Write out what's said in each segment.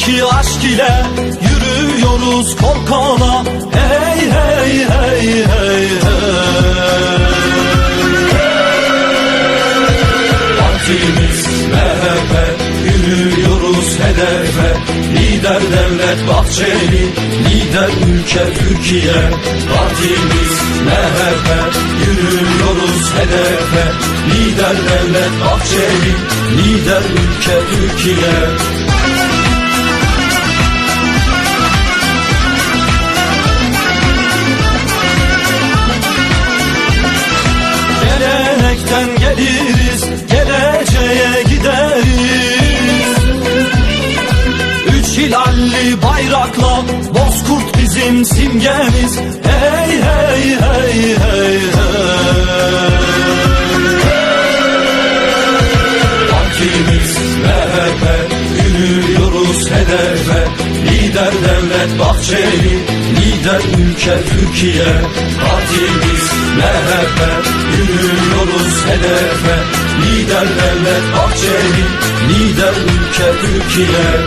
ki aşk ile yürüyoruz kol kola Hey hey hey hey hey. Partimiz MHP Yürüyoruz hedefe. Lider devlet Bahçeli Lider ülke Türkiye. Partimiz MHP Yürüyoruz hedefe. Lider devlet Bahçeli Lider ülke Türkiye geliriz, geleceğe gideriz. Üç hilalli bayrakla Bozkurt bizim simgemiz. Hey hey hey hey hey. Partimiz MHP Yürüyoruz hedefe Lider devlet Bahçeli Lider ülke Türkiye Partimiz MHP Yürüyoruz hedefe. Lider devlet Bahçeli Lider ülke Türkiye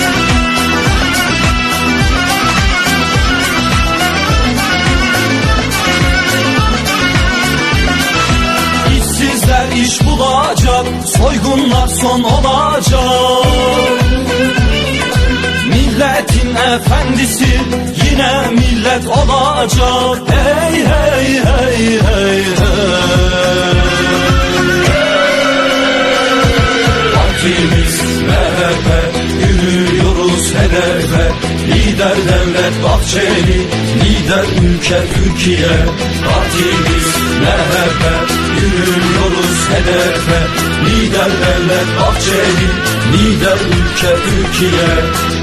son olacak. Milletin efendisi yine millet olacak. Hey hey hey hey hey. Partimiz MHP Yürüyoruz hedefe Lider devlet Bahçeli Lider ülke Türkiye Partimiz MHP Yürüyoruz hedefe Lider devlet Bahçeli Lider ülke Türkiye